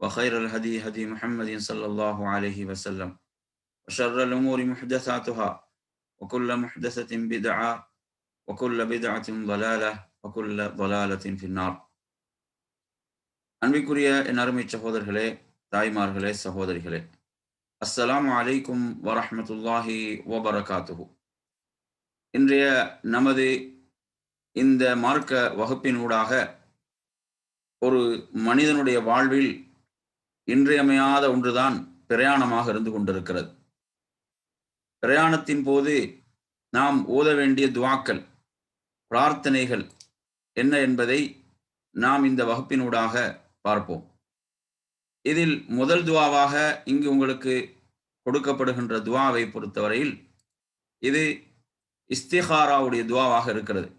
وخير الهدي هدي محمد صلى الله عليه وسلم وشر الأمور محدثاتها وكل محدثة بدعة وكل بدعة ضلالة وكل ضلالة في النار அன்பிற்குரிய என் அருமை சகோதரர்களே தாய்மார்களே சகோதரிகளே அஸ்ஸலாமு அலைக்கும் வரஹ்மத்துல்லாஹி வபரகாத்துஹு இன்றைய நமது இந்த மார்க்க வகுப்பினூடாக ஒரு மனிதனுடைய வாழ்வில் இன்றியமையாத ஒன்றுதான் பிரயாணமாக இருந்து கொண்டிருக்கிறது. பிரயாணத்தின் போது நாம் ஓத வேண்டிய துவாக்கள் பிரார்த்தனைகள் என்ன என்பதை நாம் இந்த வகுப்பினூடாக பார்ப்போம். இதில் முதல் துவாவாக இங்கு உங்களுக்கு கொடுக்கப்படுகின்ற துவாவை பொறுத்தவரையில் இது இஸ்திஹாராவுடைய துவாவாக இருக்கிறது.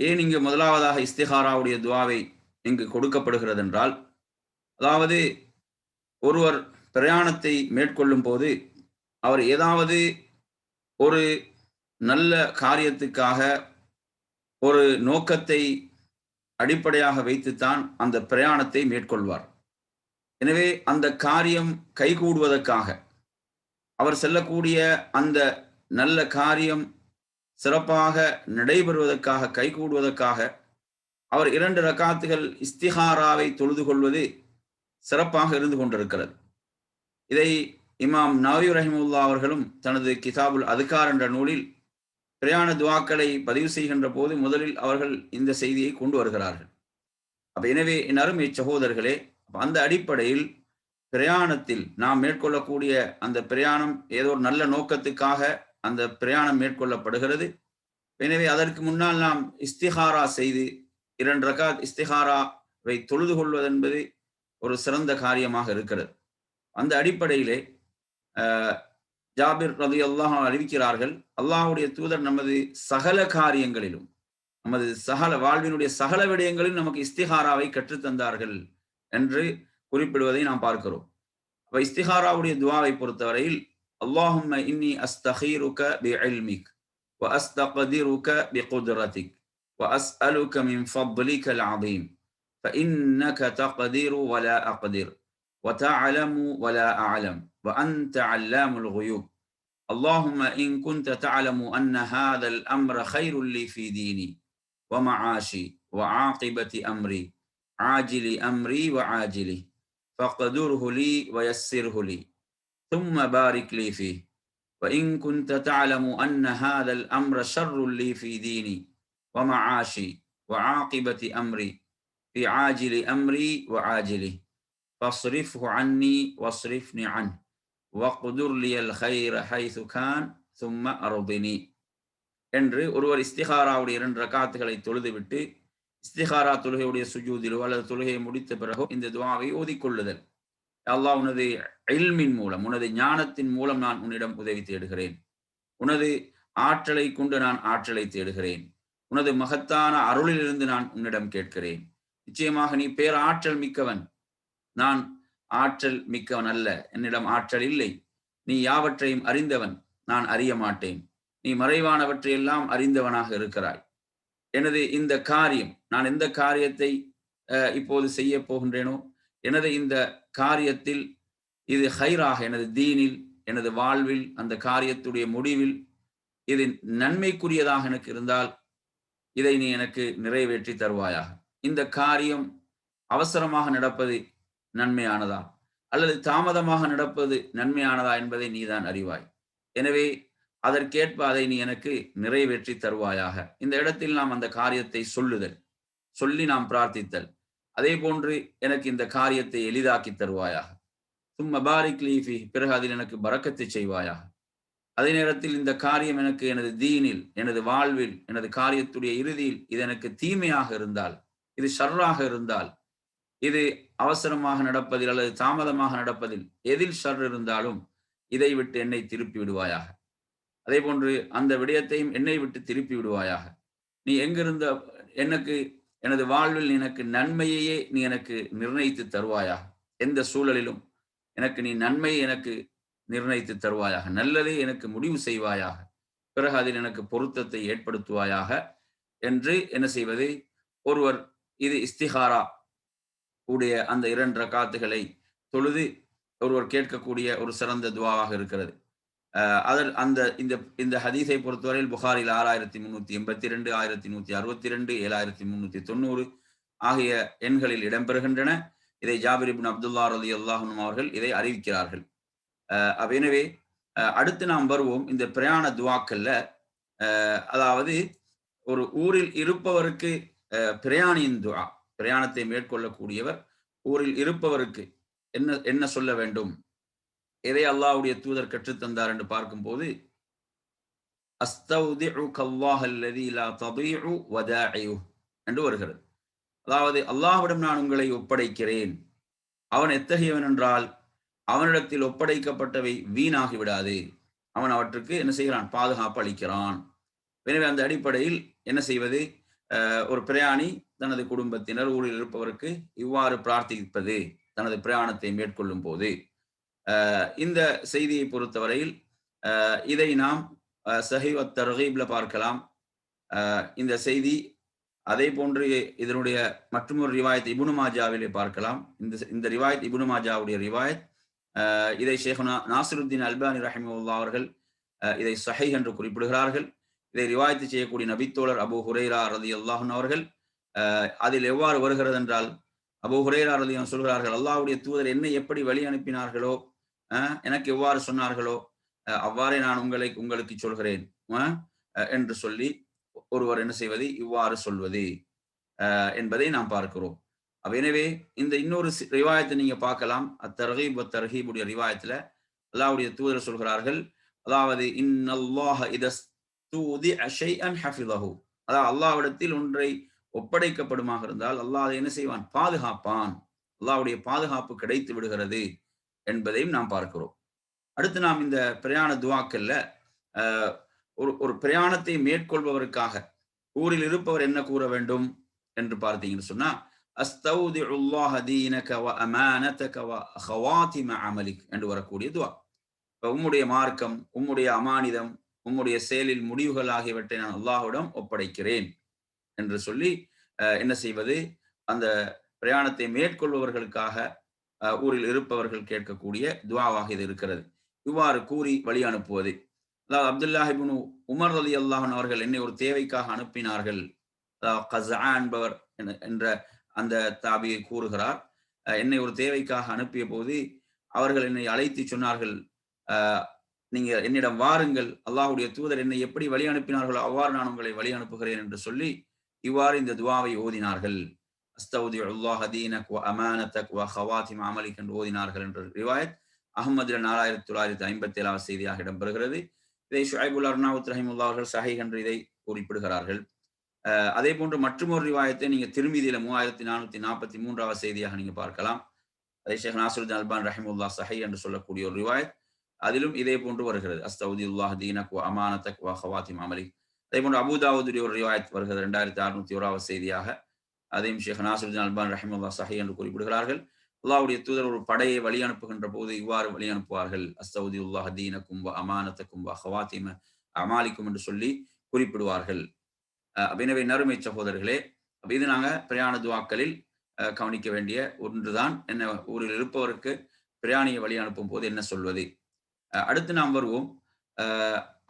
ஏன் இங்கு முதலாவதாக இஸ்திஹாராவுடைய துவாவை இங்கு கொடுக்கப்படுகிறது என்றால் அதாவது ஒருவர் பிரயாணத்தை மேற்கொள்ளும் போது அவர் ஏதாவது ஒரு நல்ல காரியத்துக்காக ஒரு நோக்கத்தை அடிப்படையாக வைத்துத்தான் அந்த பிரயாணத்தை மேற்கொள்வார். எனவே அந்த காரியம் கைகூடுவதற்காக அவர் செல்லக்கூடிய அந்த நல்ல காரியம் சிறப்பாக நடைபெறுவதற்காக கைகூடுவதற்காக அவர் இரண்டு ரக்காத்துகள் இஸ்திஹாராவை தொழுது கொள்வது சிறப்பாக இருந்து கொண்டிருக்கிறது. இதை இமாம் நவி ரஹிமுல்லா அவர்களும் தனது கிதாபுல் அதுகார் என்ற நூலில் பிரயாண துவாக்களை பதிவு செய்கின்ற போது முதலில் அவர்கள் இந்த செய்தியை கொண்டு வருகிறார்கள். அப்ப எனவே என் அருமை சகோதரர்களே அந்த அடிப்படையில் பிரயாணத்தில் நாம் மேற்கொள்ளக்கூடிய அந்த பிரயாணம் ஏதோ ஒரு நல்ல நோக்கத்துக்காக அந்த பிரயாணம் மேற்கொள்ளப்படுகிறது. எனவே அதற்கு முன்னால் நாம் இஸ்திஹாரா செய்து இரண்டு ரகாத் இஸ்திஹாராவை தொழுது கொள்வது என்பது ஒரு சிறந்த காரியமாக இருக்கிறது அந்த அடிப்படையிலே ஜாபிர் ரதி அல்லாஹ் அறிவிக்கிறார்கள் அல்லாஹுடைய தூதர் நமது சகல காரியங்களிலும் நமது சகல வாழ்வினுடைய சகல விடயங்களிலும் நமக்கு இஸ்திஹாராவை கற்றுத்தந்தார்கள் என்று குறிப்பிடுவதை நாம் பார்க்கிறோம் அப்ப இஸ்திஹாராவுடைய துவாவை பொறுத்தவரையில் اللهم إني أستخيرك بعلمك وأستقدرك بقدرتك وأسألك من فضلك العظيم فإنك تقدر ولا أقدر وتعلم ولا أعلم وأنت علام الغيوب. اللهم إن كنت تعلم أن هذا الأمر خير لي في ديني ومعاشي وعاقبة أمري عاجل أمري وعاجله فاقدره لي ويسره لي ثم بارك لي فيه. وإن كنت تعلم أن هذا الأمر شر لي في ديني ومعاشي وعاقبة أمري في عاجل أمري وعاجله فاصرفه عني واصرفني عنه وقدر لي الخير حيث كان ثم أرضني என்று ஒருவர் இஸ்திஹாராவுடைய இரண்டு ரக்காத்துகளை தொழுதுவிட்டு இஸ்திஹாரா தொழுகையுடைய சுஜூதிலோ அல்லது தொழுகையை முடித்த பிறகோ இந்த துவாவை ஓதிக்கொள்ளுதல் அல்லாஹ் உனது இல்மின் மூலம் உனது ஞானத்தின் மூலம் நான் உன்னிடம் உதவி தேடுகிறேன் உனது ஆற்றலை கொண்டு நான் ஆற்றலை தேடுகிறேன் உனது மகத்தான அருளிலிருந்து நான் உன்னிடம் கேட்கிறேன் நிச்சயமாக நீ பேர் ஆற்றல் மிக்கவன். நான் ஆற்றல் மிக்கவன் அல்ல. என்னிடம் ஆற்றல் இல்லை. நீ யாவற்றையும் அறிந்தவன். நான் அறிய மாட்டேன். நீ மறைவானவற்றையெல்லாம் அறிந்தவனாக இருக்கிறாய். எனது இந்த காரியம் நான் எந்த காரியத்தை இப்போது செய்ய போகின்றேனோ எனது இந்த காரியத்தில் இது ஹைராக எனது தீனில் எனது வாழ்வில் அந்த காரியத்துடைய முடிவில் இது நன்மைக்குரியதாக எனக்கு இருந்தால் இதை நீ எனக்கு நிறைவேற்றி தருவாயாக. இந்த காரியம் அவசரமாக நடப்பது நன்மையானதா? அல்லது தாமதமாக நடப்பது நன்மையானதா என்பதை நீதான் அறிவாய். எனவே அதற்கேற்ப அதை நீ எனக்கு நிறைவேற்றி தருவாயாக. இந்த இடத்தில் நாம் அந்த காரியத்தை சொல்லுதல் சொல்லி நாம் பிரார்த்தித்தல். அதே போன்று எனக்கு இந்த காரியத்தை எளிதாக்கி தருவாயாக. சும்மா பாரிக் லீஃபி பிறகு அதில் எனக்கு பறக்கத்தை செய்வாயாக. அதே நேரத்தில் இந்த காரியம் எனக்கு எனது தீனில் எனது வாழ்வில் எனது காரியத்துடைய இறுதியில் இது எனக்கு தீமையாக இருந்தால் இது ஷர்ராக இருந்தால் இது அவசரமாக நடப்பதில் அல்லது தாமதமாக நடப்பதில் எதில் ஷர் இருந்தாலும் இதை விட்டு என்னை திருப்பி விடுவாயாக. அதே போன்று அந்த விடயத்தையும் என்னை விட்டு திருப்பி விடுவாயாக. நீ எங்கிருந்த எனக்கு எனது வாழ்வில் எனக்கு நன்மையையே நீ எனக்கு நிர்ணயித்து தருவாயாக. எந்த சூழலிலும் எனக்கு நீ நன்மையை எனக்கு நிர்ணயித்து தருவாயாக. நல்லதே எனக்கு முடிவு செய்வாயாக. பிறகு அதில் எனக்கு பொருத்தத்தை ஏற்படுத்துவாயாக என்று என்ன செய்வது? ஒருவர் இது இஸ்திஹாரா உடைய அந்த இரண்டு ரகாத்துகளை தொழுது ஒருவர் கேட்கக்கூடிய ஒரு சிறந்த துவாவாக இருக்கிறது. அதில் அந்த இந்த இந்த ஹதீஸை பொறுத்தவரையில் புகாரில் ஆறாயிரத்தி முன்னூத்தி எண்பத்தி ரெண்டு ஆயிரத்தி நூத்தி அறுபத்தி ரெண்டு ஏழாயிரத்தி முன்னூத்தி தொண்ணூறு ஆகிய எண்களில் இடம்பெறுகின்றன. இதை ஜாபிர் இபின் அப்துல்லா ரலி அல்லாஹனும் அவர்கள் இதை அறிவிக்கிறார்கள். எனவே அடுத்து நாம் வருவோம் இந்த பிரயாண துவாக்கல்ல அதாவது ஒரு ஊரில் இருப்பவருக்கு பிரயாணியின் துவா பிரயாணத்தை மேற்கொள்ளக்கூடியவர் ஊரில் இருப்பவருக்கு என்ன என்ன சொல்ல வேண்டும்? எதை அல்லாவுடைய தூதர் கற்றுத்தந்தார் என்று பார்க்கும்போது என்று வருகிறது. அதாவது அல்லாஹ்விடம் நான் உங்களை ஒப்படைக்கிறேன். அவன் எத்தகையவன் என்றால் அவனிடத்தில் ஒப்படைக்கப்பட்டவை வீணாகி விடாது. அவன் அவற்றுக்கு என்ன செய்கிறான்? பாதுகாப்பு அளிக்கிறான். எனவே அந்த அடிப்படையில் என்ன செய்வது? ஒரு பிரயாணி தனது குடும்பத்தினர் ஊரில் இருப்பவருக்கு இவ்வாறு பிரார்த்திப்பது தனது பிரயாணத்தை மேற்கொள்ளும் போது. இந்த செய்தியை பொறுத்தவரையில் இதை நாம் சஹிவத் தர்ஹீப்ல பார்க்கலாம். இந்த செய்தி அதே போன்று இதனுடைய மற்றொரு ரிவாயத் இபுனு மாஜாவிலே பார்க்கலாம். இந்த இந்த ரிவாயத் இபுனு மாஜாவுடைய ரிவாயத் இதை ஷேഖுனா நாசருத்தீன் அல்பானி ரஹிமுல்லா அவர்கள் இதை சஹை என்று குறிப்பிடுகிறார்கள். இதை ரிவாயத்து செய்யக்கூடிய நபித்தோழர் அபு ஹுரேரா ரதி அல்லாஹன் அவர்கள் அதில் எவ்வாறு வருகிறது என்றால் அபு ஹுரேரா ரதி சொல்கிறார்கள் அல்லாஹுடைய தூதர் என்னை எப்படி வழி அனுப்பினார்களோ எனக்கு எவ்வாறு சொன்னார்களோ அவ்வாறே நான் உங்களை உங்களுக்கு சொல்கிறேன் என்று சொல்லி ஒருவர் என்ன செய்வது இவ்வாறு சொல்வது என்பதை நாம் பார்க்கிறோம். எனவே இந்த இன்னொரு ரிவாயத்தை நீங்க பார்க்கலாம். அத்தர்ஹீப் தர்ஹீபுடைய ரிவாயத்துல அல்லாவுடைய தூதர் சொல்கிறார்கள் அதாவது இன்னல்லாஹ தூதி அஷை அன் ஹஃபிதஹு. அதாவது அல்லாவிடத்தில் ஒன்றை ஒப்படைக்கப்படுமாக இருந்தால் அல்லாஹ் அதை என்ன செய்வான்? பாதுகாப்பான். அல்லாவுடைய பாதுகாப்பு கிடைத்து விடுகிறது என்பதையும் நாம் பார்க்கிறோம். அடுத்து நாம் இந்த பிரயாண துவாக்கல்ல ஒரு ஒரு பிரயாணத்தை மேற்கொள்பவருக்காக ஊரில் இருப்பவர் என்ன கூற வேண்டும் என்று பார்த்தீங்கன்னு சொன்னா அஸ்தௌதிஉல்லாஹ தீனக வ அமானதக வ ஹவாத்திம அமலிக் என்று வரக்கூடிய துவா. இப்போ உம்முடைய மார்க்கம் உம்முடைய அமானிதம் உம்முடைய செயலில் முடிவுகள் ஆகியவற்றை நான் அல்லாஹுடம் ஒப்படைக்கிறேன் என்று சொல்லி என்ன செய்வது? அந்த பிரயாணத்தை மேற்கொள்பவர்களுக்காக ஊரில் இருப்பவர்கள் கேட்கக்கூடிய துவாவாக இது இருக்கிறது. இவ்வாறு கூறி வழி அனுப்புவது. அதாவது அப்துல்லாஹிபுனு உமர் அலி அல்லாஹன் அவர்கள் என்னை ஒரு தேவைக்காக அனுப்பினார்கள். அதாவது கசா என்பவர் என்ற அந்த தாபியை கூறுகிறார். என்னை ஒரு தேவைக்காக அனுப்பிய போது அவர்கள் என்னை அழைத்து சொன்னார்கள். நீங்க என்னிடம் வாருங்கள். அல்லாஹுடைய தூதர் என்னை எப்படி வழி அனுப்பினார்களோ அவ்வாறு நான் உங்களை வழி அனுப்புகிறேன் என்று சொல்லி இவ்வாறு இந்த துவாவை ஓதினார்கள். அஸ்தவுதி அல்லாஹ் அதீனக் அமானத்தக் வ ஹவாதிம் அமலிக் என்று ஓதினார்கள் என்ற ரிவாயத் அகமதுல நாலாயிரத்தி தொள்ளாயிரத்தி ஐம்பத்தி ஏழாவது செய்தியாக இடம்பெறுகிறது. இதை ஷுஐபுல் அர்னாவுத் ரஹிமுல்லா அவர்கள் சஹை என்று இதை குறிப்பிடுகிறார்கள். அதே போன்று மற்றொரு ரிவாயத்தை நீங்க திருமீதியில மூவாயிரத்தி நானூத்தி நாற்பத்தி மூன்றாவது செய்தியாக நீங்க பார்க்கலாம். அதை ஷேக் நாசருதீன் அல்பான் ரஹிமுல்லா சஹை என்று சொல்லக்கூடிய ஒரு ரிவாயத். அதிலும் இதே போன்று வருகிறது. அஸ்தவுதி அஸ்தவுதில்லாஹ் தீனக் அமானத்தக் வா ஹவாத்திம் அமலி. அதே போன்று அபுதாவுதுடைய ஒரு ரிவாயத் வருகிறது. ரெண்டாயிரத்தி அறுநூத்தி ஓராவது செய்தியாக. அதையும் ஷேக் நாசருதீன் அல்பான் ரஹிமுல்லா சஹி என்று குறிப்பிடுகிறார்கள். அல்லாவுடைய தூதர் ஒரு படையை வழி அனுப்புகின்ற போது இவ்வாறு வழி அனுப்புவார்கள் அஸ்தவுதி உல்லாஹ் தீன வா அமானத்த வா ஹவாத்திம அமாலிக்கும் என்று சொல்லி குறிப்பிடுவார்கள். எனவே நறுமை சகோதரர்களே இது நாங்கள் பிரயாண துவாக்களில் கவனிக்க வேண்டிய ஒன்றுதான். என்ன ஊரில் இருப்பவருக்கு பிரயாணியை வழி அனுப்பும் போது என்ன சொல்வது? அடுத்து நாம் வருவோம்.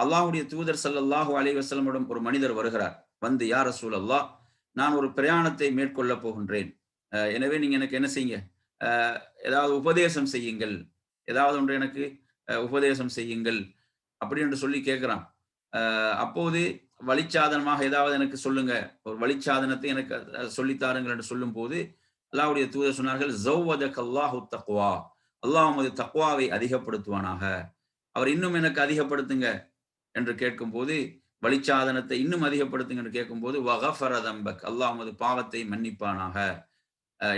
அல்லாஹுடைய தூதர் சல்லாஹூ அலி வசலமிடம் ஒரு மனிதர் வருகிறார். வந்து யார் ரசூல் அல்லா நான் ஒரு பிரயாணத்தை மேற்கொள்ள போகின்றேன். எனவே நீங்க எனக்கு என்ன செய்யுங்க? ஏதாவது உபதேசம் செய்யுங்கள். ஏதாவது ஒன்று எனக்கு உபதேசம் செய்யுங்கள். அப்படி என்று சொல்லி கேட்குறான். அப்போது வழிச்சாதனமாக ஏதாவது எனக்கு சொல்லுங்க. ஒரு வழிச்சாதனத்தை எனக்கு சொல்லித்தாருங்கள் என்று சொல்லும் போது அல்லாவுடைய தூதர் சொன்னார்கள் ஜௌவதக் அல்லாஹு தக்வா. அல்லாஹ் உமது தக்வாவை அதிகப்படுத்துவானாக. அவர் இன்னும் எனக்கு அதிகப்படுத்துங்க என்று கேட்கும் போது வழிச்சாதனத்தை இன்னும் அதிகப்படுத்துங்க என்று கேட்கும்போது வகஃபரதம்பக் அல்லாஹ் உமது பாவத்தை மன்னிப்பானாக.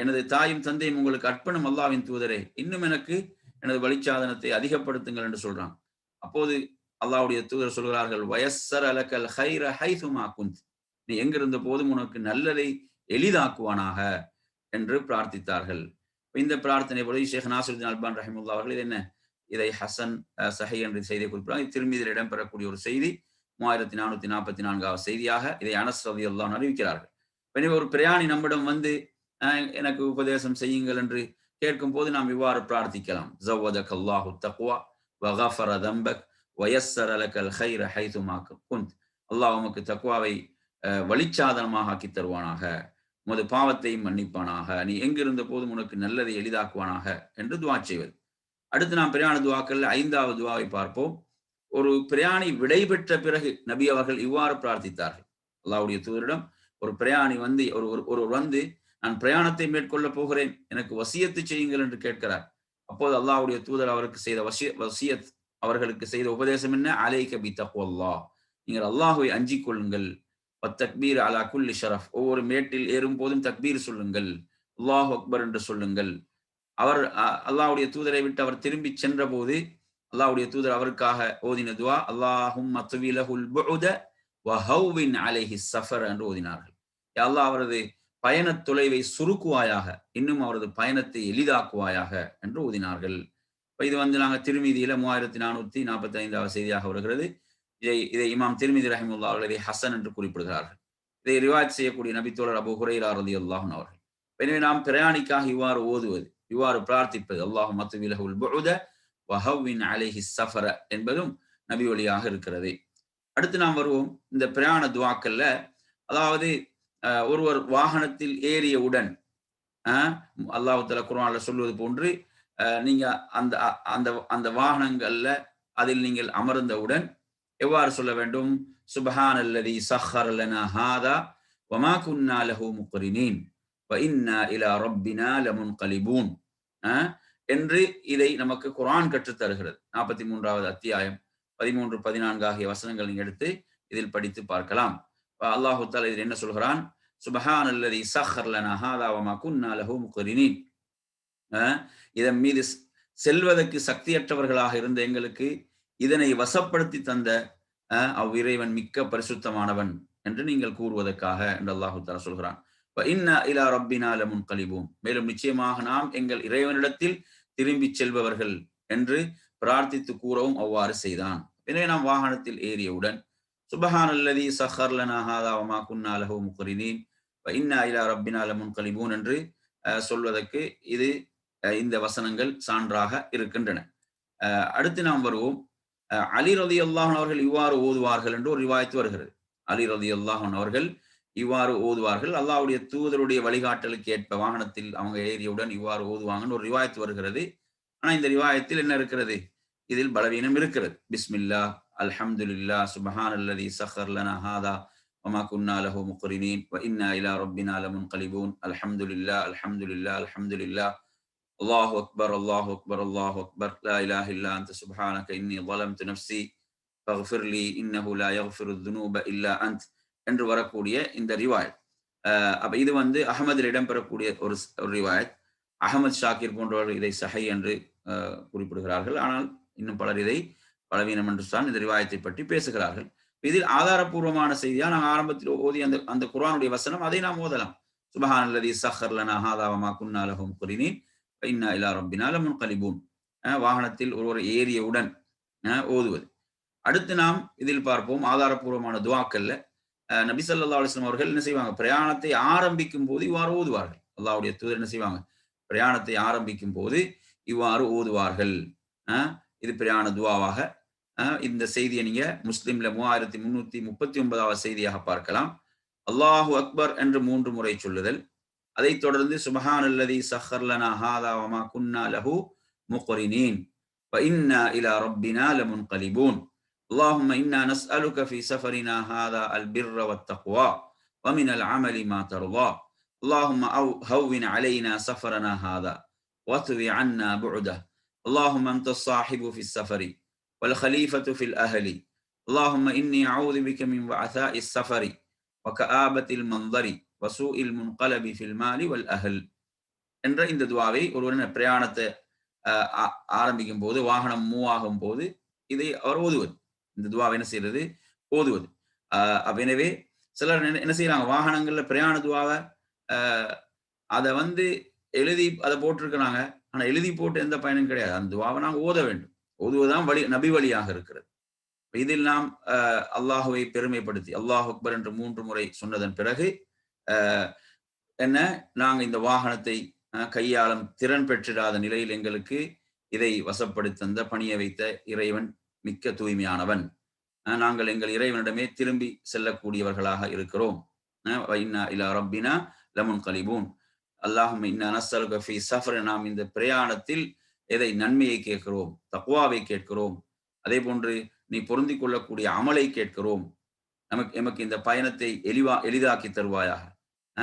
எனது தாயும் தந்தையும் உங்களுக்கு அர்ப்பணம் அல்லாவின் தூதரே இன்னும் எனக்கு எனது வழிச்சாதனத்தை அதிகப்படுத்துங்கள் என்று சொல்றான். அப்போது அல்லாவுடைய தூதர் சொல்கிறார்கள் வயசர் அலக்கல் ஹைர ஹைசுமா குந்த் நீ எங்கிருந்த போதும் உனக்கு நல்லதை எளிதாக்குவானாக என்று பிரார்த்தித்தார்கள். இந்த பிரார்த்தனை போல ஷேக் நாசருதீன் அல்பான் ரஹிமுல்லா அவர்கள் இது என்ன? இதை ஹசன் சஹை என்று செய்தியை குறிப்பிடாங்க திரும்பி இதில் இடம்பெறக்கூடிய ஒரு செய்தி மூவாயிரத்தி நானூத்தி நாற்பத்தி நான்காவது செய்தியாக இதை அனஸ் ரவி அறிவிக்கிறார்கள். எனவே ஒரு பிரயாணி நம்மிடம் வந்து எனக்கு உபதேசம் செய்யுங்கள் என்று கேட்கும் போது நாம் இவ்வாறு பிரார்த்திக்கலாம். ஜவ்வதக் அல்லாஹு தக்வா வகஃபர தம்பக் வயஸ்ஸர் அலக்கல் ஹைர ஹைதுமாக்கு குந்த். அல்லாஹ் உமக்கு தக்வாவை வழிச்சாதனமாக ஆக்கி தருவானாக உமது பாவத்தை மன்னிப்பானாக நீ எங்கிருந்த போதும் உனக்கு நல்லதை எளிதாக்குவானாக என்று துவா செய்வது. அடுத்து நாம் பிரயாண துவாக்கள் ஐந்தாவது துவாவை பார்ப்போம். ஒரு பிரயாணி விடை பெற்ற பிறகு நபி அவர்கள் இவ்வாறு பிரார்த்தித்தார்கள். அல்லாவுடைய தூதரிடம் ஒரு பிரயாணி வந்து ஒரு ஒரு வந்து நான் பிரயாணத்தை மேற்கொள்ள போகிறேன் எனக்கு வசியத்து செய்யுங்கள் என்று கேட்கிறார். அப்போது அல்லாவுடைய தூதர் அவருக்கு செய்த வசிய வசியத் அவர்களுக்கு செய்த உபதேசம் என்ன? அலை கபி தக்குவல்லா நீங்கள் அல்லாஹுவை அஞ்சிக் கொள்ளுங்கள். தக்பீர் அலா குல்லி ஷரஃப். ஒவ்வொரு மேட்டில் ஏறும் போதும் தக்பீர் சொல்லுங்கள். அல்லாஹ் அக்பர் என்று சொல்லுங்கள். அவர் அல்லாவுடைய தூதரை விட்டு அவர் திரும்பி சென்ற போது அல்லாவுடைய தூதர் அவருக்காக ஓதின துவா அல்லாஹும் அலைஹி சஃபர் என்று ஓதினார்கள். அல்லாஹ் அவரது பயண தொலைவை சுருக்குவாயாக இன்னும் அவரது பயணத்தை எளிதாக்குவாயாக என்று ஊதினார்கள் இது வந்து நாங்கள் திருமீதியில மூவாயிரத்தி நானூத்தி நாற்பத்தி ஐந்தாவது செய்தியாக வருகிறது. இதை இதை இமாம் திருமிதி ரஹிமுல்லா அவர்கள் இதை ஹசன் என்று குறிப்பிடுகிறார்கள். இதை ரிவாஜ் செய்யக்கூடிய நபித்தோழர் அபு ஹுரைரா ரதி அல்லாஹன் அவர்கள். எனவே நாம் பிரயாணிக்காக இவ்வாறு ஓதுவது இவ்வாறு பிரார்த்திப்பது. அல்லாஹு மத்துவிலகுல் புழுத வஹவின் அலைஹி சஃபர என்பதும் நபி வழியாக இருக்கிறது. அடுத்து நாம் வருவோம் இந்த பிரயாண துவாக்கல்ல அதாவது ஒருவர் வாகனத்தில் ஏறியவுடன் அல்லாஹு தலா குரான்ல சொல்வது போன்று நீங்க அந்த அந்த அந்த வாகனங்கள்ல அதில் நீங்கள் அமர்ந்தவுடன் எவ்வாறு சொல்ல வேண்டும்? சுபஹான் அல்லதி சஹர் லனா ஹாதா வமா குன்னா லஹு முக்ரினீன். என்று இதை நமக்கு குரான் கற்றுத் தருகிறது. நாற்பத்தி மூன்றாவது அத்தியாயம் பதிமூன்று பதினான்கு ஆகிய வசனங்கள் எடுத்து இதில் படித்து பார்க்கலாம். அல்லாஹு தாலா இதில் என்ன சொல்கிறான்? சுபஹான் அல்லதி சஹர் லனா குன்னா லஹு இதன் மீது செல்வதற்கு சக்தியற்றவர்களாக இருந்த எங்களுக்கு இதனை வசப்படுத்தி தந்த அவ்விறைவன் மிக்க பரிசுத்தமானவன் என்று நீங்கள் கூறுவதற்காக என்று அல்லாஹு தாலா சொல்கிறான். இன்ன இலா ரப்பினால லமுன் மேலும் நிச்சயமாக நாம் எங்கள் இறைவனிடத்தில் திரும்பி செல்பவர்கள் என்று பிரார்த்தித்து கூறவும் அவ்வாறு செய்தான். எனவே நாம் வாகனத்தில் ஏறியவுடன் சுபஹான் அல்லதி சஹர் லனா குன்னா லஹு முக்ரினீன் இன்னா இலா ரப்பினா லமுன் என்று சொல்வதற்கு இது இந்த வசனங்கள் சான்றாக இருக்கின்றன. அடுத்து நாம் வருவோம். அலி ரதி அல்லாஹன் அவர்கள் இவ்வாறு ஓதுவார்கள் என்று ஒரு ரிவாயத்து வருகிறது. அலி ரதி அல்லாஹன் அவர்கள் இவ்வாறு ஓதுவார்கள் அல்லாவுடைய தூதருடைய வழிகாட்டலுக்கு ஏற்ப வாகனத்தில் அவங்க ஏறியவுடன் இவ்வாறு ஓதுவாங்கன்னு ஒரு ரிவாயத்து வருகிறது ஆனா இந்த ரிவாயத்தில் என்ன இருக்கிறது இதில் பலவீனம் இருக்கிறது பிஸ்மில்லா அல்ஹம்துலில்லா சுபஹான் அல்லதி சஹர் லனா ஹாதா وما كنا له مقرنين وإنا إلى ربنا لمنقلبون الحمد لله الحمد لله الحمد لله الله أكبر الله أكبر الله أكبر لا إله إلا أنت سبحانك إني ظلمت نفسي فاغفر لي إنه لا يغفر الذنوب إلا أنت என்று வரக்கூடிய இந்த ரிவாயத் அப்ப இது வந்து அகமதில் இடம்பெறக்கூடிய ஒரு ஒரு ரிவாயத் அகமது ஷாக்கிர் போன்றவர்கள் இதை சஹை என்று குறிப்பிடுகிறார்கள். ஆனால் இன்னும் பலர் இதை பலவீனம் என்று தான் இந்த ரிவாயத்தை பற்றி பேசுகிறார்கள். இதில் ஆதாரபூர்வமான செய்தியா? நாங்கள் ஆரம்பத்தில் ஓதி அந்த அந்த குரானுடைய வசனம் அதை நாம் ஓதலாம். சுபஹான் அல்லதி சஹர் லனா ஹாதாவமா குன்னா லஹும் குரினீன் இன்னா இலா ரப்பினால முன் கலிபூன் வாகனத்தில் ஒருவர் ஏறியவுடன் ஓதுவது. அடுத்து நாம் இதில் பார்ப்போம். ஆதாரபூர்வமான துவாக்கல்ல நபி சல்லா அலுவலம் அவர்கள் என்ன செய்வாங்க? பிரயாணத்தை ஆரம்பிக்கும் போது இவ்வாறு ஓதுவார்கள். அல்லாவுடைய தூதர் என்ன செய்வாங்க? பிரயாணத்தை ஆரம்பிக்கும் போது இவ்வாறு ஓதுவார்கள். இது பிரயாண துவாவாக. இந்த செய்தியை நீங்க முஸ்லீம்ல மூவாயிரத்தி முன்னூத்தி முப்பத்தி ஒன்பதாவது செய்தியாக பார்க்கலாம். அல்லாஹு அக்பர் என்று மூன்று முறை சொல்லுதல். அதைத் தொடர்ந்து சுபஹான் அல்லதி சஹர்லனா ஹாதாவமா குன்னா லஹு முகரினீன். இன்னா இலா ரப்பினா லமுன் கலிபூன் اللهم إنا نسألك في سفرنا هذا البر والتقوى ومن العمل ما ترضى اللهم أو هون علينا سفرنا هذا واطوي عنا بعده اللهم أنت الصاحب في السفر والخليفة في الأهل اللهم إني أعوذ بك من وعثاء السفر وكآبة المنظر وسوء المنقلب في المال والأهل என்ற இந்த துவாவை ஒருவரின் பிரயாணத்தை ஆரம்பிக்கும் போது வாகனம் மூவ் ஆகும் போது இதை அவர் ஓதுவது இந்த துவாவை என்ன செய்யறது? ஓதுவது. ஆஹ் எனவே சிலர் என்ன செய்யறாங்க? வாகனங்கள்ல பிரயாண துவாவை அதை வந்து எழுதி அதை போட்டிருக்கிறாங்க. ஆனா எழுதி போட்டு எந்த பயனும் கிடையாது. அந்த துவாவை நாம் ஓத வேண்டும். ஓதுவதுதான் வழி நபி வழியாக இருக்கிறது. இதில் நாம் அல்லாஹுவை பெருமைப்படுத்தி அல்லாஹ் அக்பர் என்று மூன்று முறை சொன்னதன் பிறகு என்ன? நாங்க இந்த வாகனத்தை கையாளும் திறன் பெற்றிடாத நிலையில் எங்களுக்கு இதை வசப்படுத்த பணிய வைத்த இறைவன் மிக்க தூய்மையானவன். நாங்கள் எங்கள் இறைவனிடமே திரும்பி செல்லக்கூடியவர்களாக இருக்கிறோம். இலா ரப்பினா லமுன் கலிபூன் அல்லாஹும் சஃபர். நாம் இந்த பிரயாணத்தில் எதை நன்மையை கேட்கிறோம் தக்குவாவை கேட்கிறோம் அதே போன்று நீ பொருந்தி கொள்ளக்கூடிய அமலை கேட்கிறோம். நமக்கு எமக்கு இந்த பயணத்தை எளிவா எளிதாக்கி தருவாயாக.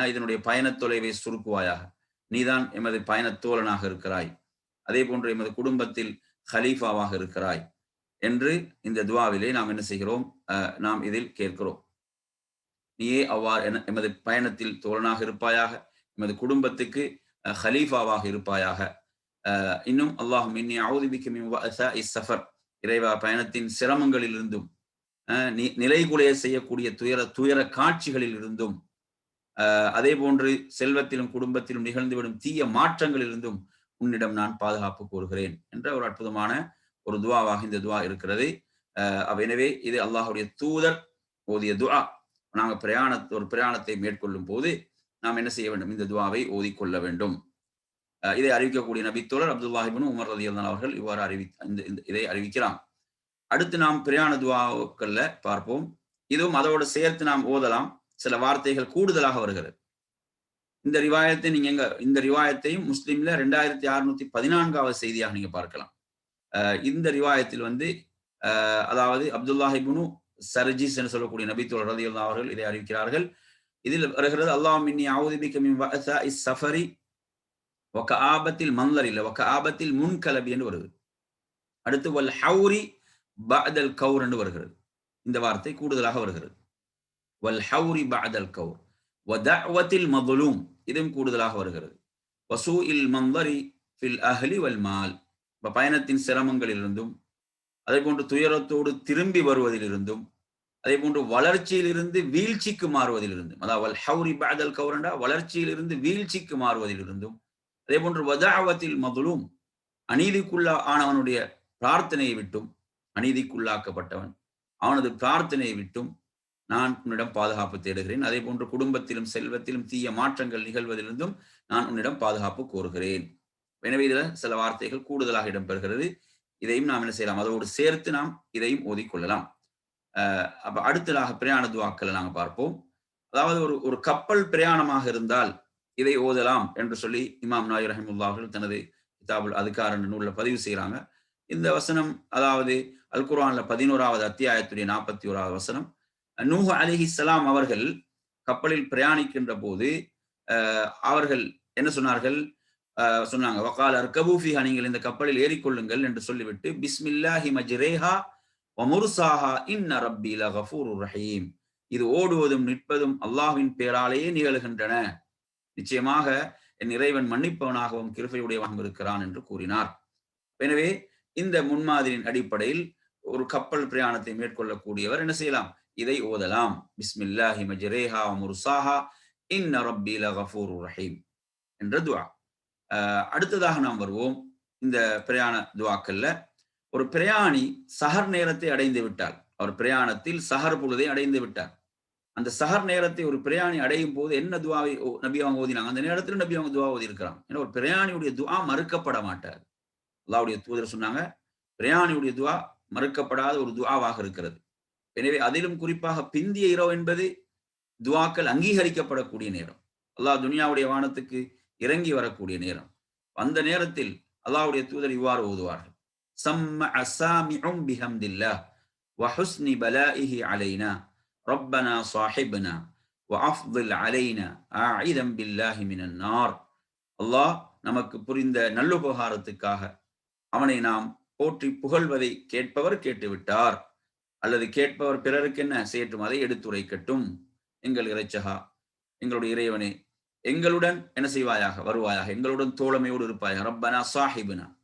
இதனுடைய பயணத் தொலைவை சுருக்குவாயாக. நீதான் எமது பயணத்தோழனாக இருக்கிறாய். அதே போன்று எமது குடும்பத்தில் ஹலீஃபாவாக இருக்கிறாய். என்று இந்த துவாவிலே நாம் என்ன செய்கிறோம்? நாம் இதில் கேட்கிறோம். நீயே அவ்வாறு எமது பயணத்தில் தோழனாக இருப்பாயாக எமது குடும்பத்துக்கு ஹலீஃபாவாக இருப்பாயாக. இன்னும் அல்லாஹும் இன்னி அவுதிபிக்கும் சஃபர். இறைவா பயணத்தின் சிரமங்களில் இருந்தும் நிலைகுலைய செய்யக்கூடிய துயர துயர காட்சிகளில் இருந்தும் அதே போன்று செல்வத்திலும் குடும்பத்திலும் நிகழ்ந்துவிடும் தீய மாற்றங்களிலிருந்தும் உன்னிடம் நான் பாதுகாப்பு கூறுகிறேன் என்ற ஒரு அற்புதமான ஒரு துவாவாக இந்த துவா இருக்கிறது. எனவே இது அல்லாஹுடைய தூதர் ஓதிய துவா. நாங்கள் பிரயாண ஒரு பிரயாணத்தை மேற்கொள்ளும் போது நாம் என்ன செய்ய வேண்டும்? இந்த துவாவை ஓதிக்கொள்ள வேண்டும். இதை அறிவிக்கக்கூடிய நபித்தோழர் அப்துல்லாஹிபின் உமர் ரதி அவர்கள் இவ்வாறு அறிவி இந்த இதை அறிவிக்கிறான் அடுத்து நாம் பிரயாண துவாக்கள்ல பார்ப்போம். இதுவும் அதோடு சேர்த்து நாம் ஓதலாம். சில வார்த்தைகள் கூடுதலாக வருகிறது. இந்த ரிவாயத்தை நீங்க எங்க இந்த ரிவாயத்தையும் முஸ்லீம்ல ரெண்டாயிரத்தி அறுநூத்தி பதினான்காவது செய்தியாக நீங்க பார்க்கலாம். இந்த ரிவாயத்தில் வந்து அதாவது அப்துல்லாஹிபுனு சர்ஜிஸ் என்று சொல்லக்கூடிய நபித்துல் ரதி அவர்கள் இதை அறிவிக்கிறார்கள். இதில் வருகிறது அல்லாஹ் மின்னி அவுதிபிக்க சஃபரி ஒக்க ஆபத்தில் மந்தர் இல்லை ஒக்க ஆபத்தில் முன்கலபி என்று வருது. அடுத்து வல் ஹவுரி பஅதல் கவுர் என்று வருகிறது. இந்த வார்த்தை கூடுதலாக வருகிறது. வல் ஹவுரி பஅதல் கவுர் வதஅவத்தில் மதுலூம் இதுவும் கூடுதலாக வருகிறது. வசூ இல் மந்தரி ஃபில் அஹ்லி வல் மால் பயணத்தின் சிரமங்களிலிருந்தும் அதே போன்று துயரத்தோடு திரும்பி வருவதிலிருந்தும் அதே போன்று வளர்ச்சியிலிருந்து வீழ்ச்சிக்கு மாறுவதிலிருந்தும் அதாவது ஹவுரி பாதல் கவுரண்டா வளர்ச்சியிலிருந்து வீழ்ச்சிக்கு மாறுவதிலிருந்தும் அதே போன்று வதாவத்தில் மதுலும் அநீதிக்குள்ளா ஆனவனுடைய பிரார்த்தனையை விட்டும் அநீதிக்குள்ளாக்கப்பட்டவன் அவனது பிரார்த்தனையை விட்டும் நான் உன்னிடம் பாதுகாப்பு தேடுகிறேன். அதே போன்று குடும்பத்திலும் செல்வத்திலும் தீய மாற்றங்கள் நிகழ்வதிலிருந்தும் நான் உன்னிடம் பாதுகாப்பு கோருகிறேன். எனவே இதுல சில வார்த்தைகள் கூடுதலாக இடம்பெறுகிறது. இதையும் நாம் என்ன செய்யலாம்? அதோடு சேர்த்து நாம் இதையும் ஓதிக்கொள்ளலாம். அஹ் அப்ப அடுத்ததாக பிரயாண துவாக்களை நாங்கள் பார்ப்போம். அதாவது ஒரு ஒரு கப்பல் பிரயாணமாக இருந்தால் இதை ஓதலாம் என்று சொல்லி இமாம் நாயர் ரஹமுல்லா அவர்கள் தனது கிதாபுல் அதுக்கார் என்ற நூலில் பதிவு செய்கிறாங்க இந்த வசனம் அதாவது அல் குரான்ல பதினோராவது அத்தியாயத்துடைய நாற்பத்தி ஓராவது வசனம். நூஹ் அலிஹி சலாம் அவர்கள் கப்பலில் பிரயாணிக்கின்ற போது அவர்கள் என்ன சொன்னார்கள்? சொன்னாங்க. வக்கால் அர்கபூஃபிஹா நீங்கள் இந்த கப்பலில் ஏறிக்கொள்ளுங்கள் என்று சொல்லிவிட்டு பிஸ்மில்லாஹி மஜ்ரேஹா வமுர்சாஹா இன்ன ரப்பி கஃபூர் ரஹீம். இது ஓடுவதும் நிற்பதும் அல்லாஹ்வின் பேராலேயே நிகழ்கின்றன. நிச்சயமாக என் இறைவன் மன்னிப்பவனாகவும் கிருபையுடையவனாகவும் இருக்கிறான் என்று கூறினார். எனவே இந்த முன்மாதிரியின் அடிப்படையில் ஒரு கப்பல் பிரயாணத்தை மேற்கொள்ளக்கூடியவர் என்ன செய்யலாம்? இதை ஓதலாம். பிஸ்மில்லாஹி மஜ்ரேஹா முர்சாஹா இன் ரப்பி கஃபூர் ரஹீம் என்ற துவா. அடுத்ததாக நாம் வருவோம் இந்த பிரயாண துவாக்கல்ல. ஒரு பிரயாணி சஹர் நேரத்தை அடைந்து விட்டார் அவர் பிரயாணத்தில் சஹர் பொழுதை அடைந்து விட்டார். அந்த சஹர் நேரத்தை ஒரு பிரயாணி அடையும் போது என்ன துவாவை நபி அவங்க ஓதினாங்க? அந்த நேரத்தில் நபி அவங்க துவா ஓதி இருக்கிறாங்க ஏன்னா ஒரு பிரயாணியுடைய துவா மறுக்கப்பட மாட்டார். அல்லாவுடைய தூதர் சொன்னாங்க பிரயாணியுடைய துவா மறுக்கப்படாத ஒரு துவாவாக இருக்கிறது. எனவே அதிலும் குறிப்பாக பிந்திய இரவு என்பது துவாக்கள் அங்கீகரிக்கப்படக்கூடிய நேரம். அல்லாஹ் துனியாவுடைய வானத்துக்கு இறங்கி வரக்கூடிய நேரம். அந்த நேரத்தில் அல்லாவுடைய தூதர் இவ்வாறு ஓதுவார்கள். சம்ம அசாமியும் பிஹம்தில்லா வஹுஸ்னி பலாஇஹி அலைனா ரப்பனா சாஹிப்னா வஃப்தில் அலைனா ஆயிதம் பில்லாஹி மினன் நார். அல்லாஹ் நமக்கு புரிந்த நல்லுபகாரத்துக்காக அவனை நாம் போற்றி புகழ்வதை கேட்பவர் கேட்டுவிட்டார். அல்லது கேட்பவர் பிறருக்கு என்ன செய்யட்டும் அதை எடுத்துரைக்கட்டும். எங்கள் இறைச்சகா எங்களுடைய இறைவனை எங்களுடன் என்ன செய்வாயாக? வருவாயாக. எங்களுடன் தோழமையோடு இருப்பாயாக. ரப்பனா சாஹிபுனா.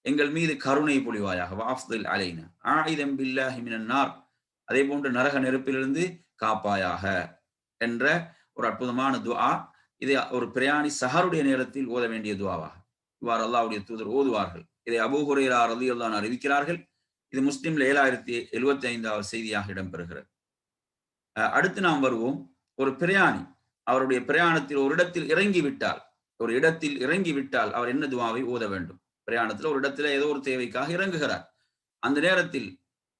எங்கள் மீது கருணை பொழிவாயாக வாஃப்தில் அலைனா. ஆயுதம் பில்லாஹி மினன்னார் அதே போன்று நரக நெருப்பிலிருந்து காப்பாயாக என்ற ஒரு அற்புதமான துவா இதை ஒரு பிரயாணி சஹருடைய நேரத்தில் ஓத வேண்டிய துவாவாக இவ்வாறு அல்லாவுடைய தூதர் ஓதுவார்கள். இதை அபூ ஹுரைரா ரலியல்லாஹு அறிவிக்கிறார்கள். இது முஸ்லிம்ல ஏழாயிரத்தி எழுபத்தி ஐந்தாவது செய்தியாக இடம்பெறுகிறது. அஹ் அடுத்து நாம் வருவோம் ஒரு பிரயாணி. அவருடைய பிரயாணத்தில் ஒரு இடத்தில் இறங்கி விட்டால் ஒரு இடத்தில் இறங்கி விட்டால் அவர் என்ன துவாவை ஓத வேண்டும்? பிரயாணத்தில் ஒரு இடத்துல ஏதோ ஒரு தேவைக்காக இறங்குகிறார். அந்த நேரத்தில்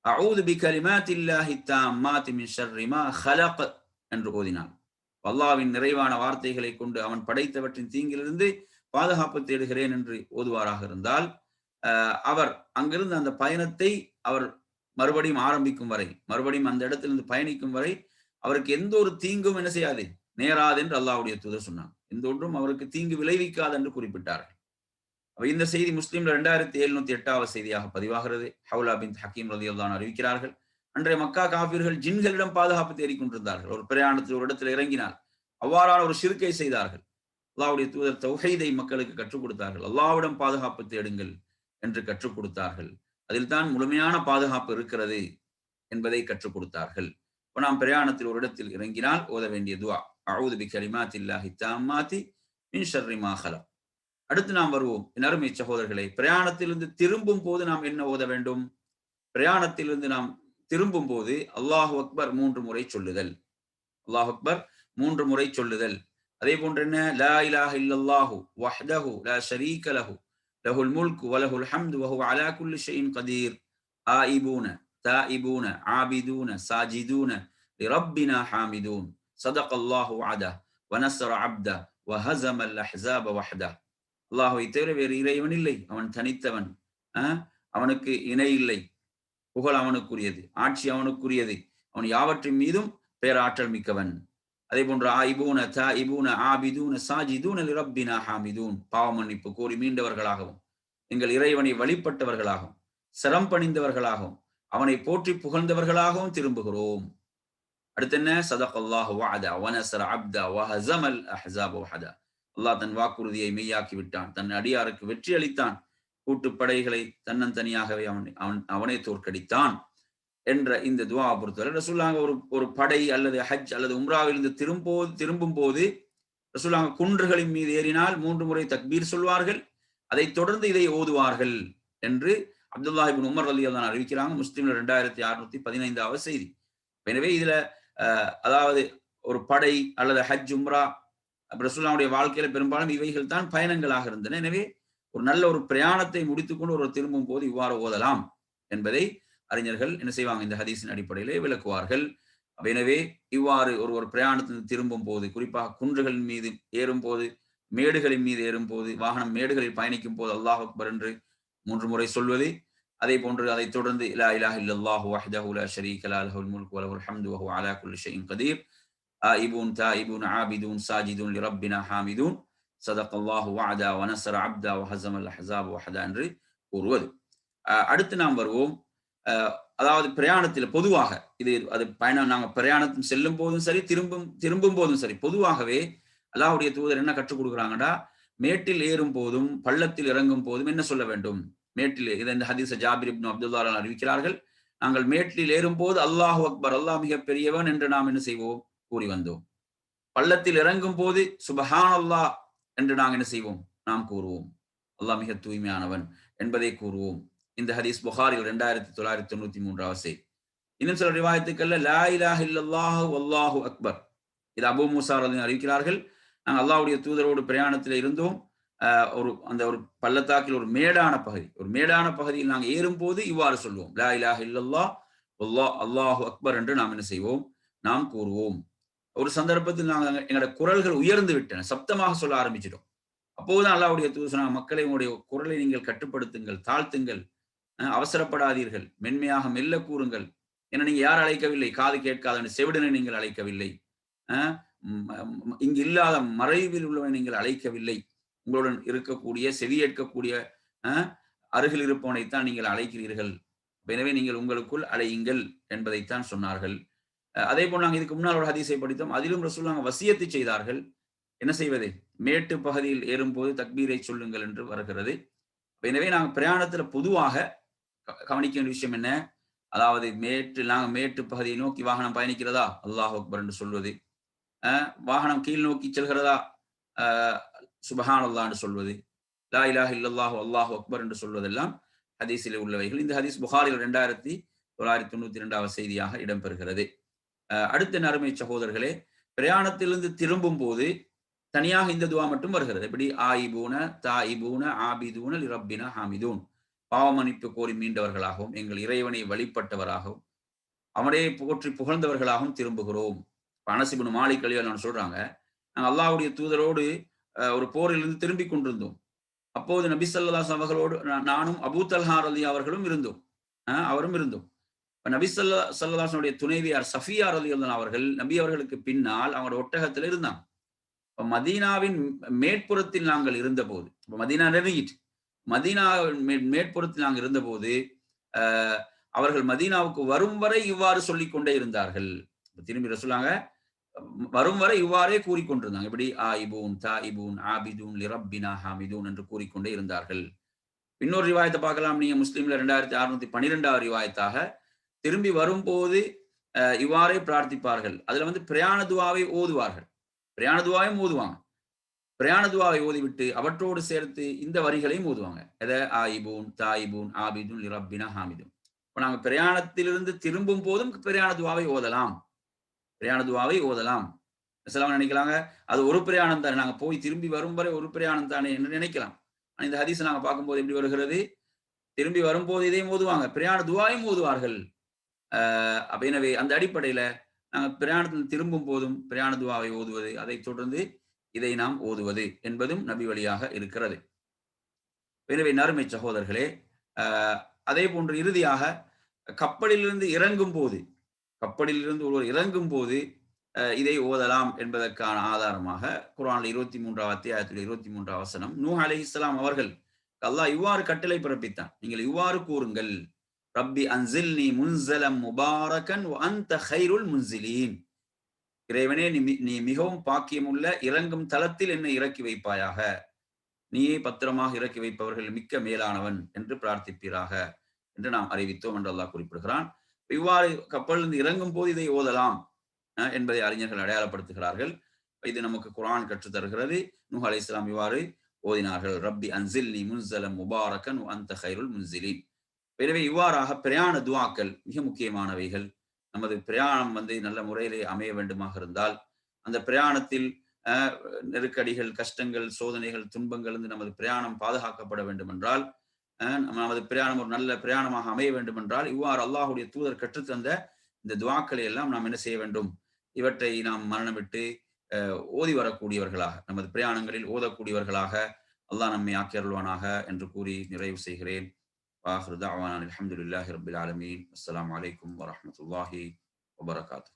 அவுது பி கலிமாத்தில்லாஹி தாம்மாத்தி மின் ஷர்ரி ஹலக் என்று ஓதினான். அல்லாவின் நிறைவான வார்த்தைகளை கொண்டு அவன் படைத்தவற்றின் தீங்கிலிருந்து பாதுகாப்பு தேடுகிறேன் என்று ஓதுவாராக இருந்தால் அவர் அங்கிருந்து அந்த பயணத்தை அவர் மறுபடியும் ஆரம்பிக்கும் வரை மறுபடியும் அந்த இடத்திலிருந்து பயணிக்கும் வரை அவருக்கு எந்த ஒரு தீங்கும் என்ன செய்யாது? நேராது என்று அல்லாவுடைய தூதர் சொன்னார் எந்த ஒன்றும் அவருக்கு தீங்கு விளைவிக்காது என்று குறிப்பிட்டார்கள். அப்ப இந்த செய்தி முஸ்லீம்ல ரெண்டாயிரத்தி எழுநூத்தி எட்டாவது செய்தியாக பதிவாகிறது. ஹவுலா பின் ஹக்கீம் ரதியுல்லான் அறிவிக்கிறார்கள். அன்றைய மக்கா காபீர்கள் ஜின்களிடம் பாதுகாப்பு தேடிக் கொண்டிருந்தார்கள் ஒரு பிரயாணத்தில் ஒரு இடத்துல இறங்கினால் அவ்வாறான ஒரு சிறுக்கை செய்தார்கள். அல்லாவுடைய தூதர் தொகைதை மக்களுக்கு கற்றுக் கொடுத்தார்கள். அல்லாவிடம் பாதுகாப்பு தேடுங்கள் என்று கற்றுக் கொடுத்தார்கள். அதில் தான் முழுமையான பாதுகாப்பு இருக்கிறது என்பதை கற்றுக் கொடுத்தார்கள். இப்போ நாம் பிரயாணத்தில் ஒரு இடத்தில் இறங்கினால் ஓத வேண்டிய துவா. அவுது பி கலிமாத் இல்லாஹி தாமாத்தி மின் ஷர்ரிமா ஹலக் அடுத்து நாம் வருவோம். நறுமை சகோதரர்களே பிரயாணத்திலிருந்து திரும்பும் போது நாம் என்ன ஓத வேண்டும்? பிரயாணத்திலிருந்து நாம் திரும்பும் போது அல்லாஹு அக்பர் மூன்று முறை சொல்லுதல். அல்லாஹ் அக்பர் மூன்று முறை சொல்லுதல். அதே போன்று என்ன? லா இலாஹ இல்லல்லாஹு வஹ்தஹு லா ஷரீக லஹு. லஹுல் முல்கு வலஹுல் ஹம்து வஹு அலா குல்லி ஷைஇன் கதீர். ஆஇபூன தாஇபூன ஆபிதூன சாஜிதூன லிரப்பினா ஹாமிதூன். சதக் அல்லாஹு வாதா வனசர அப்தா வஹசம் அல் அஹாப வஹதா அல்லாஹுவை தவிர இறைவன் இல்லை. அவன் தனித்தவன். அவனுக்கு இணை இல்லை. புகழ் அவனுக்குரியது. ஆட்சி அவனுக்குரியது. அவன் யாவற்றின் மீதும் பேராற்றல் மிக்கவன். அதே போன்று ஆயிபூன த இபூன ஆபிதூன சாஜிதூன ரப்பினா ஹாமிதூன். பாவ மன்னிப்பு கோரி மீண்டவர்களாகவும் எங்கள் இறைவனை வழிபட்டவர்களாகவும் சிரம் பணிந்தவர்களாகவும் அவனை போற்றி புகழ்ந்தவர்களாகவும் திரும்புகிறோம். அடுத்து என்ன? சதக் அல்லாஹு வஅதா வனசர அப்தா வஹஸமல் அஹாப் வஹதா. அல்லாஹ் தன் வாக்குறுதியை மெய்யாக்கி விட்டான். தன் அடியாருக்கு வெற்றி அளித்தான். கூட்டுப்படைகளை தன்னந்தனியாகவே அவன் அவன் அவனை தோற்கடித்தான் என்ற இந்த துவா பொறுத்தவரை ரசூல்லாங்க ஒரு ஒரு படை அல்லது ஹஜ் அல்லது உம்ராவிலிருந்து திரும்போது திரும்பும் போது ரசூல்லாங்க குன்றுகளின் மீது ஏறினால் மூன்று முறை தக்பீர் சொல்வார்கள். அதைத் தொடர்ந்து இதை ஓதுவார்கள் என்று அப்துல்லாஹிபின் உமர் அலி அல்லான் அறிவிக்கிறாங்க. முஸ்லீம்ல ரெண்டாயிரத்தி அறுநூத்தி பதினைந்தாவது செய்தி. எனவே இதுல அதாவது ஒரு படை அல்லது ஹஜ் உம்ரா ரசூல்லாவுடைய வாழ்க்கையில பெரும்பாலும் இவைகள் தான் பயணங்களாக இருந்தன. எனவே ஒரு நல்ல ஒரு பிரயாணத்தை முடித்துக்கொண்டு ஒரு திரும்பும் போது இவ்வாறு ஓதலாம் என்பதை அறிஞர்கள் என்ன செய்வாங்க? இந்த ஹதீஸின் அடிப்படையிலே விளக்குவார்கள். எனவே இவ்வாறு ஒரு ஒரு பிரயாணத்தின் திரும்பும் போது குறிப்பாக குன்றுகளின் மீது ஏறும் போது மேடுகளின் மீது ஏறும் போது வாகனம் மேடுகளில் பயணிக்கும் போது அல்லாஹ் அக்பர் என்று மூன்று முறை சொல்வது அதே போன்று அதைத் தொடர்ந்து இலா இலாஹ் இல்லாஹு வஹ்தஹு லா ஷரீக லஹுல் முல்க் வலஹுல் ஹம்து வஹு அலா குல்லி ஷைஇன் கதீர் ஆயிபூன் தாயிபூன் ஆபிதூன் சாஜிதூன் லிரப்பினா ஹாமிதூன் சதக் அல்லாஹு வஅதா வனசர அப்தா வஹசம் அல் ஹசாப் வஹதா என்று கூறுவது அடுத்து நாம் வருவோம் அதாவது பிரயாணத்தில் பொதுவாக இது அது பயணம் நாங்கள் பிரயாணத்தில் செல்லும் போதும் சரி திரும்பும் திரும்பும் போதும் சரி பொதுவாகவே அல்லாஹுடைய தூதர் என்ன கற்றுக் கொடுக்குறாங்கடா மேட்டில் ஏறும் போதும் பள்ளத்தில் இறங்கும் போதும் என்ன சொல்ல வேண்டும் மேட்டில் இதை இந்த ஹதீஸ ஜாபிர் இப்னு அப்துல்லா அறிவிக்கிறார்கள். நாங்கள் மேட்டில் ஏறும்போது அல்லாஹு அக்பர் அல்லாஹ் மிக பெரியவன் என்று நாம் என்ன செய்வோம்? கூறி வந்தோம். பள்ளத்தில் இறங்கும் போது சுபஹான் அல்லாஹ் என்று நாங்கள் என்ன செய்வோம்? நாம் கூறுவோம். அல்லாஹ் மிக தூய்மையானவன் என்பதை கூறுவோம். இந்த ஹதீஸ் புகாரில் இரண்டாயிரத்தி தொள்ளாயிரத்தி தொண்ணூத்தி மூன்றாவது செய்தி இன்னும் சில ரிவாயத்துக்கள்ல லா இலாஹ் இல்லல்லாஹு வல்லாஹு அக்பர். இது அபு மூசா அறிவிக்கிறார்கள். நாங்கள் அல்லாஹ்வுடைய தூதரோடு பிரயாணத்தில் இருந்தோம். ஒரு அந்த ஒரு பள்ளத்தாக்கில் ஒரு மேடான பகுதி. ஒரு மேடான பகுதியில் நாங்கள் ஏறும்போது இவ்வாறு சொல்லுவோம். லா இலாஹ இல்லல்லா அல்லாஹ் அல்லாஹு அக்பர் என்று நாம் என்ன செய்வோம்? நாம் கூறுவோம். ஒரு சந்தர்ப்பத்தில் நாங்கள் எங்களோட குரல்கள் உயர்ந்து விட்டன. சப்தமாக சொல்ல ஆரம்பிச்சிட்டோம். அப்போதுதான் அல்லாவுடைய தூது சொன்னாங்க மக்களை உங்களுடைய குரலை நீங்கள் கட்டுப்படுத்துங்கள் தாழ்த்துங்கள் அவசரப்படாதீர்கள். மென்மையாக மெல்ல கூறுங்கள். ஏன்னா நீங்க யார் அழைக்கவில்லை. காது கேட்காத செவிடனை நீங்கள் அழைக்கவில்லை. இங்கு இல்லாத மறைவில் உள்ளவனை நீங்கள் அழைக்கவில்லை. உங்களுடன் இருக்கக்கூடிய செவியேற்கக்கூடிய அருகில் இருப்பவனைத்தான் நீங்கள் அழைக்கிறீர்கள். எனவே நீங்கள் உங்களுக்குள் அழையுங்கள் என்பதைத்தான் சொன்னார்கள். அதே போல் நாங்கள் இதுக்கு முன்னால் ஒரு ஹதீஸை படித்தோம். அதிலும் ரசூல் நாங்கள் வசியத்தை செய்தார்கள். என்ன செய்வது? மேட்டு பகுதியில் ஏறும்போது தக்பீரை சொல்லுங்கள் என்று வருகிறது. எனவே நாங்கள் பிரயாணத்துல பொதுவாக கவனிக்க வேண்டிய விஷயம் என்ன? அதாவது மேட்டு நாங்கள் மேட்டு பகுதியை நோக்கி வாகனம் பயணிக்கிறதா? அல்லாஹ் அக்பர் என்று சொல்வது. வாகனம் கீழ் நோக்கி செல்கிறதா? சுபஹான் அல்லா என்று சொல்வது. லா இலாஹ் இல்லல்லாஹு அல்லாஹு அக்பர் என்று சொல்வதெல்லாம் ஹதீஸில் உள்ளவைகள். இந்த ஹதீஸ் புகாரில் ரெண்டாயிரத்தி தொள்ளாயிரத்தி தொண்ணூத்தி ரெண்டாவது செய்தியாக இடம்பெறுகிறது. அடுத்த நறுமை சகோதரர்களே பிரயாணத்திலிருந்து திரும்பும் போது தனியாக இந்த துவா மட்டும் வருகிறது. எப்படி ஆயிபூன தாயிபூன ஆபிதூன இரப்பின ஹாமிதூன். பாவமன்னிப்பு கோரி மீண்டவர்களாகவும் எங்கள் இறைவனை வழிபட்டவராகவும் அவனே போற்றி புகழ்ந்தவர்களாகவும் திரும்புகிறோம். அனசிபுன் மாலிக் கழிவால் நான் சொல்றாங்க நாங்கள் அல்லாவுடைய தூதரோடு ஒரு போரிலிருந்து திரும்பி கொண்டிருந்தோம். அப்போது நபி சல்லாஸ் அவர்களோடு நானும் அபூ தல்ஹார் அலி அவர்களும் இருந்தோம். அவரும் இருந்தோம். நபி சல்லா சல்லாசனுடைய துணைவியார் சஃபியார் அலி அவர்கள் நபி அவர்களுக்கு பின்னால் அவங்களோட ஒட்டகத்தில் இருந்தாங்க. மதீனாவின் மேற்புறத்தில் நாங்கள் இருந்தபோது இப்போ மதீனா நெருங்கிட்டு மதீனாவின் மேற்புறத்தில் நாங்கள் இருந்தபோது அவர்கள் மதீனாவுக்கு வரும் வரை இவ்வாறு சொல்லிக் கொண்டே இருந்தார்கள். திரும்பி சொல்லாங்க வரும் வரை இவ்வாறே கூறிக்கொண்டிருந்தாங்க. எப்படி ஆயிபூன் தாயிபூன் ஆபிதூன் லிரப்பினா ஹாமிதூன் என்று கூறிக்கொண்டே இருந்தார்கள். இன்னொரு ரிவாயத்தை பார்க்கலாம். நீங்க முஸ்லீம்ல ரெண்டாயிரத்தி அறுநூத்தி பன்னிரெண்டாவது ரிவாயத்தாக திரும்பி வரும்போது இவ்வாறே பிரார்த்திப்பார்கள். அதுல வந்து பிரயாண துவாவை ஓதுவார்கள். பிரயாண துவாவையும் ஓதுவாங்க. பிரயாண துவாவை ஓதிவிட்டு அவற்றோடு சேர்த்து இந்த வரிகளையும் ஓதுவாங்க. எதை? ஆயிபூன் தாயிபூன் ஆபிதூன் லிரப்பினா ஹாமிதூன். இப்போ நாங்கள் பிரயாணத்திலிருந்து திரும்பும் போதும் பிரயாண துவாவை ஓதலாம். பிரயாண துவாவை ஓதலாம். சிலவங்க நினைக்கலாங்க. அது ஒரு பிரயாணம் தானே. நாங்கள் போய் திரும்பி வரும் வரை ஒரு பிரயாணம் தானே என்று நினைக்கலாம். இந்த ஹதீஸ் நாங்க பார்க்கும்போது எப்படி வருகிறது? திரும்பி வரும்போது இதையும் ஓதுவாங்க. பிரயாண துவாயும் ஓதுவார்கள். ஆஹ் எனவே அந்த அடிப்படையில நாங்கள் பிரயாணத்தில் திரும்பும் போதும் பிரயாண துவாவை ஓதுவது அதை தொடர்ந்து இதை நாம் ஓதுவது என்பதும் நபி வழியாக இருக்கிறது. எனவே நறுமை சகோதரர்களே அதே போன்று இறுதியாக கப்பலிலிருந்து இறங்கும் போது கப்பலிலிருந்து ஒருவர் இறங்கும் போது இதை ஓதலாம் என்பதற்கான ஆதாரமாக குரான் இருபத்தி மூன்றாம் அத்தியாயத்தில் இருபத்தி மூன்றாம் வசனம் நூ அலி இஸ்லாம் அவர்கள் அல்லாஹ் இவ்வாறு கட்டளை பிறப்பித்தான். நீங்கள் இவ்வாறு கூறுங்கள் ரப்பி அன்சில் நீ முன்சலம் முபாரகன் அந்த ஹைருல் முன்சிலீன். இறைவனே நீ நீ மிகவும் பாக்கியமுள்ள இறங்கும் தளத்தில் என்னை இறக்கி வைப்பாயாக. நீயே பத்திரமாக இறக்கி வைப்பவர்கள் மிக்க மேலானவன் என்று பிரார்த்திப்பீராக என்று நாம் அறிவித்தோம் என்று அல்லாஹ் குறிப்பிடுகிறான். இவ்வாறு கப்பலிருந்து இறங்கும் போது இதை ஓதலாம் என்பதை அறிஞர்கள் அடையாளப்படுத்துகிறார்கள். இது நமக்கு குரான் கற்று தருகிறது. நூஹ் அலி இஸ்லாம் இவ்வாறு ஓதினார்கள். ரப்பி அன்சில் நீ முன்சலம் முபாரக்கன் அந்த ஹைருல் முன்சிலின். எனவே இவ்வாறாக பிரயாண துவாக்கள் மிக முக்கியமானவைகள். நமது பிரயாணம் வந்து நல்ல முறையிலே அமைய வேண்டுமாக இருந்தால் அந்த பிரயாணத்தில் நெருக்கடிகள் கஷ்டங்கள் சோதனைகள் துன்பங்கள் இருந்து நமது பிரயாணம் பாதுகாக்கப்பட வேண்டும் என்றால் நமது பிரயாணம் ஒரு நல்ல பிரயாணமாக அமைய வேண்டும் என்றால் இவ்வாறு அல்லாஹுடைய தூதர் கற்றுத்தந்த இந்த துவாக்களை எல்லாம் நாம் என்ன செய்ய வேண்டும்? இவற்றை நாம் மரணமிட்டு ஓதி வரக்கூடியவர்களாக நமது பிரயாணங்களில் ஓதக்கூடியவர்களாக அல்லாஹ் நம்மை ஆக்கியருள்வானாக என்று கூறி நிறைவு செய்கிறேன். வாஹர் அலமதுல்லாஹி ரபில் ஆலமீன். அஸ்லாம் வலைக்கம் வரமத்துல்லாஹி வபரகாத்து.